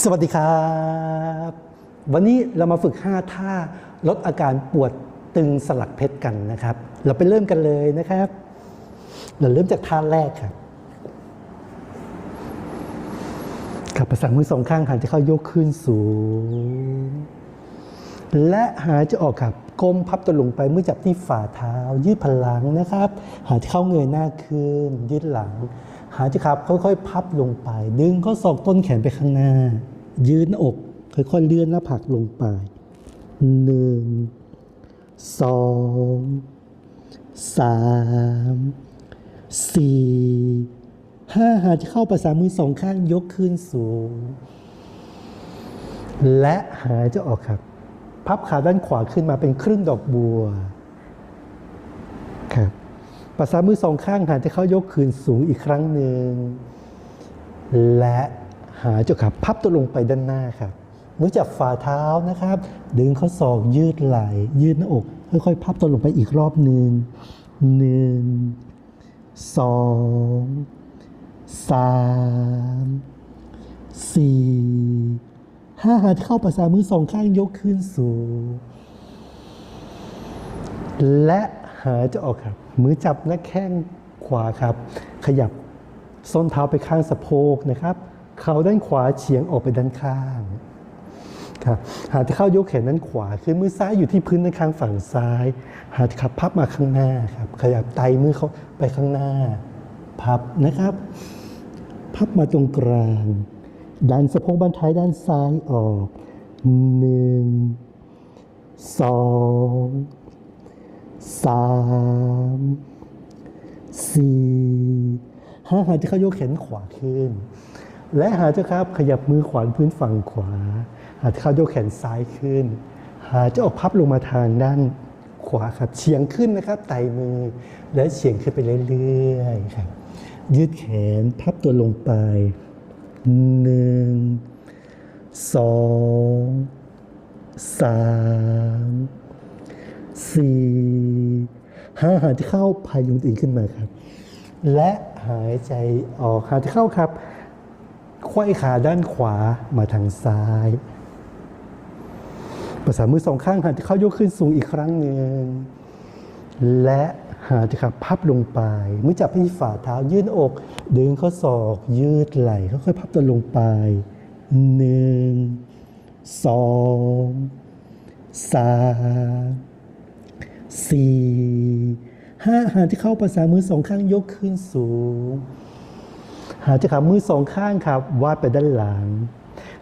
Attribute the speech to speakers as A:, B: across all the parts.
A: สวัสดีครับ วันนี้เรามาฝึก 5 ท่าลดอาการปวดตึงสลักเพชรกันนะครับ เราไปเริ่มกันเลยนะครับ เราเริ่มจากท่าแรกครับกับประสานมือสองข้างหันจะเข้ายกขึ้นสูง และหายจะออกครับก้มพับตัวลงไปเมื่อจับที่ฝ่าเท้า ยืดพลังนะครับ หายจะเข้าเงยหน้าขึ้นยืดหลัง หายใจะครับค่อยๆ พับลงไป ดึงข้อศอกต้นแขนไปข้างหน้า ยืดหน้าอก ค่อยๆ เลื่อนหน้าผากลงไปหนึ่งสองสามสี่ห้าหายใจเข้าประสานมือสองข้างยกขึ้นสูง และหายใจออกครับ พับขาด้านขวาขึ้นมาเป็นครึ่งดอกบัวครับ ประสานมือสองข้างหายจะเข้ายกคืนสูงอีกครั้งหนึ่ง และหายจะขับพับตัวลงไปด้านหน้าครับมือจับฝ่าเท้านะครับ ดึงข้อศอกยืดไหล่ยืดหน้าอก ค่อยๆ พับตัวลงไปอีกรอบหนึ่งหนึ่งสองสามสี่ห้าหาเข้าประสามือสองข้างยกขึ้นสูง และ หายจะออกครับ มือจับหน้าแข้งขวาครับ ขยับส้นเท้าไปข้างสะโพกนะครับ เข่าด้านขวาเฉียงออกไปด้านข้างครับหาที่เข้ายกแขนด้านขวาคือมือซ้ายอยู่ที่พื้นด้านข้างฝั่งซ้าย หาที่ขับพับมาข้างหน้าครับ ขยับไตมือเขาไปข้างหน้า พับนะครับ พับมาตรงกลาง ดันสะโพกบันท้ายด้านซ้ายออกหนึ่งสอง สามสี่ห้าหาจเข้ายกแขนขวาขึ้น และหาใจครับขยับมือขวาพื้นฝั่งขวา หาใจเข้ายกแขนซ้ายขึ้น หาใจออกพับลงมาทางด้านขวาครับเฉียงขึ้นนะครับไต่มือ และเฉียงขึ้นไปเรื่อยๆครับยืดแขนพับตัวลงไปหนึ่งสองสามสี่ หาหายใจเข้าพายุงตีนขึ้นมาครับ และหายใจออกหายใจเข้าครับไขว้ขาด้านขวามาทางซ้ายประสานมือสองข้างหายใจเข้ายกขึ้นสูงอีกครั้งหนึ่งและหาจครับพับลงไปมือจับที่ฝ่าเท้ายืดอก ดึงข้อศอก ยืดไหล่ค่อยๆพับตัวลงไปหนึ่งสองสาม สี่ห้าหาที่เข้าประสามือสองข้างยกขึ้นสูง หาจะขามือสองข้างครับวาดไปด้านหลัง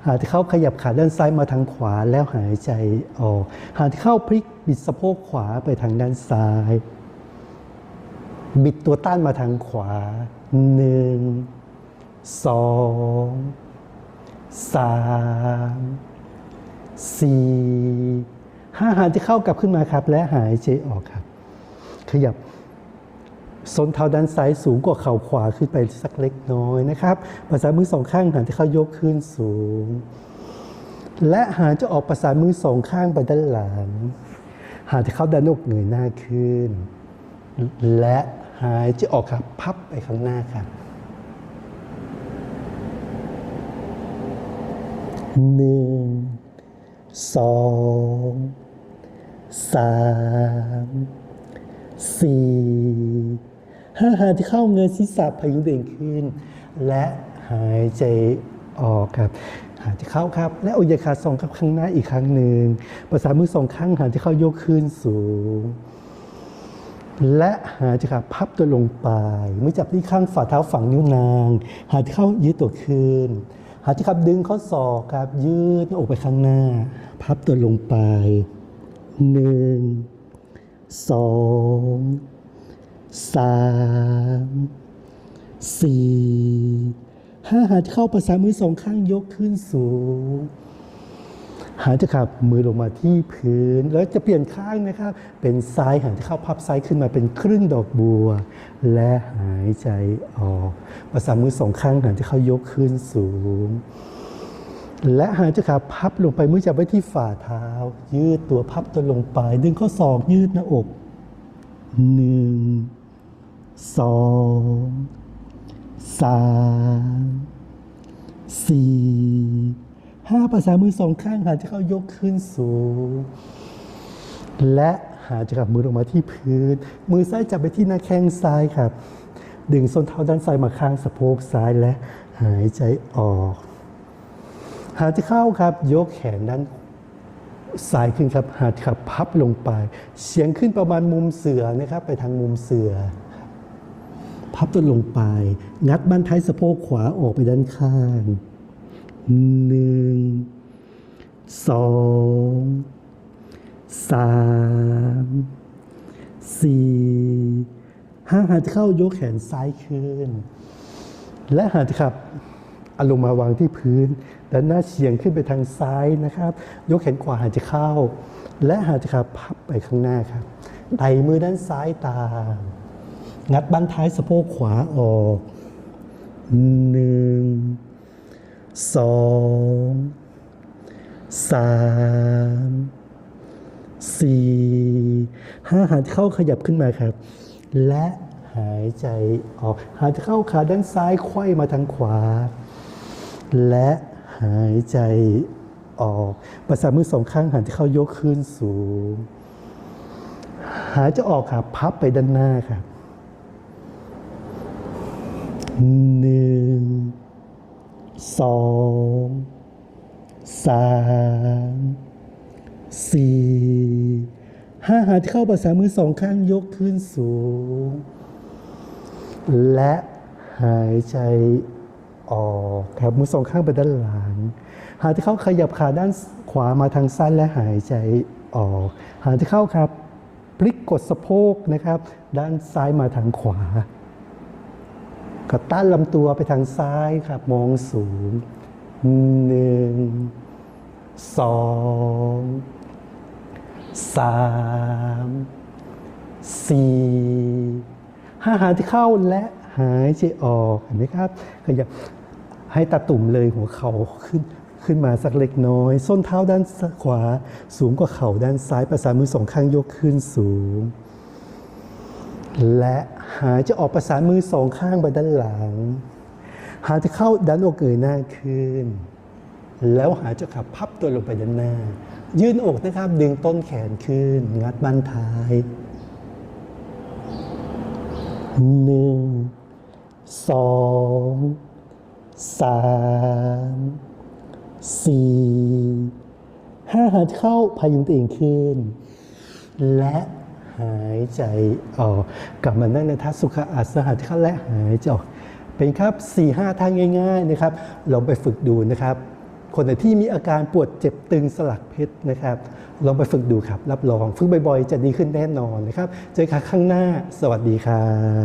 A: หาที่เข้าขยับขาด้านซ้ายมาทางขวาแล้วหายใจออก หาที่เข้าพลิกบิดสะโพกขวาไปทางด้านซ้าย บิดตัวต้านมาทางขวาหนึ่งสองสามสี่ ห้าหายใจเข้ากลับขึ้นมาครับ และหายใจออกครับ ขยับส้นเท้าด้านซ้ายสูงกว่าเข่าขวาขึ้นไปสักเล็กน้อยนะครับประสานมือสองข้างหันที่เข้ายกขึ้นสูง และหางจะออกประสานมือสองข้างไปด้านหลัง หางที่เข้าด้านอกเหนื่อยหน้าขึ้น และหายจะออกครับพับไปข้างหน้าครับหนึ่งสอง สามสี่ห้าหายที่เข้าเงินศีรษะพยุงตัวเองขึ้น และหายใจออกครับหายใจเข้าครับ และอายขาสองครับข้างหน้าอีกครั้งหนึ่งประสานมือสองข้างหายใจเข้ายกขึ้นสูง และหายใจครับพับตัวลงไปมือจับที่ข้างฝ่าเท้าฝั่งนิ้วนาง หายใจเข้ายืดตัวขึ้น หายใจครับดึงข้อศอกครับยืดอกไปข้างหน้า พับตัวลงไป หนึ่งสองสามสี่ห้าหายใจเข้าประสานมือสองข้างยกขึ้นสูง หายใจขับมือลงมาที่พื้น แล้วจะเปลี่ยนข้างนะครับ เป็นซ้ายหายใจเข้าพับซ้ายขึ้นมาเป็นครึ่งดอกบัว และหายใจออก ประสานมือสองข้างหายใจเข้ายกขึ้นสูง และหายใจขาพับลงไปมือจับไว้ที่ฝ่าเท้า ยืดตัวพับตัวลงไป ดึงข้อศอกยืดหน้าอกหนึ่งสองสามสี่ห้าประสานมือสองข้างหายใจเข้ายกขึ้นสูง และหายใจกลับมือลงมาที่พื้น มือซ้ายจับไปที่หน้าแข้งซ้ายครับ ดึงส้นเท้าด้านซ้ายมาข้างสะโพกซ้ายและหายใจออก หายใจเข้าครับ ยกแขนด้านซ้ายขึ้นครับ หายขับพับลงไปเฉียงขึ้นประมาณมุมเสือนะครับ ไปทางมุมเสือ พับตัวลงไป งัดบั้นท้ายสะโพกขวาออกไปด้านข้างหนึ่งสองสามสี่ห้าหายใจเข้ายกแขนซ้ายขึ้น และหายใจขับ เอาลงมาวางที่พื้นด้านหน้าเฉียงขึ้นไปทางซ้ายนะครับ ยกแขนขวาหายใจเข้า และหายใจขับพับไปข้างหน้าครับไต่มือด้านซ้ายตาม งัดบั้นท้ายสะโพกขวาออกหนึ่งสองสามสี่ห้าหายใจเข้าขยับขึ้นมาครับ และหายใจออก หายใจเข้าขาด้านซ้ายไขว้มาทางขวา และหายใจออก ประสานมือสองข้างหายใจเข้ายกขึ้นสูง หายใจออกครับพับไปด้านหน้าครับหนึ่งสองสามสี่ห้าหายใจเข้าประสานมือสองข้างยกขึ้นสูง และหายใจ ออกครับมือสองข้างไปด้านหลัง หายใจเข้าขยับขาด้านขวามาทางซ้ายและหายใจออก หายใจเข้าครับ พลิกกดสะโพกนะครับ ด้านซ้ายมาทางขวาก็ต้านลำตัวไปทางซ้ายครับ มองสูงหนึ่งสองสามสี่ห้าหายใจเข้าและหายใจออกเห็นไหมครับขยับ ให้ตาตุ่มเลยหัวเข่าขึ้นขึ้นมาสักเล็กน้อย ส้นเท้าด้านขวา สูงกว่าเข่าด้านซ้ายประสานมือสองข้างยกขึ้นสูง และหายจะออกประสานมือสองข้างไปด้านหลัง หายจะเข้าดันอกเงยหน้าขึ้น แล้วหายจะขับพับตัวลงไปด้านหน้า ยืนอกนะครับดึงต้นแขนขึ้น งัดบั้นท้ายหนึ่งสอง สามสี่ห้าหายใจเข้าพายุงตัวเองขึ้น และหายใจออก กลับมานั่งในท่าสุขอาสนะหายใจเข้าและหายใจออก เป็นครับ4ี่ห้าท่าง่ายๆนะครับลองไปฝึกดูนะครับ คนไหนที่มีอาการปวดเจ็บตึงสลักเพชรนะครับลองไปฝึกดูครับ รับรองฝึกบ่อยๆ จะดีขึ้นแน่นอนนะครับ เจอกันข้างหน้าสวัสดีครับ